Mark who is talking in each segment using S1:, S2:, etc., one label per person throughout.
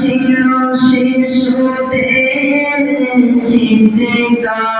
S1: ছিল শিশুদের চিৎকার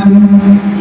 S1: Thank you.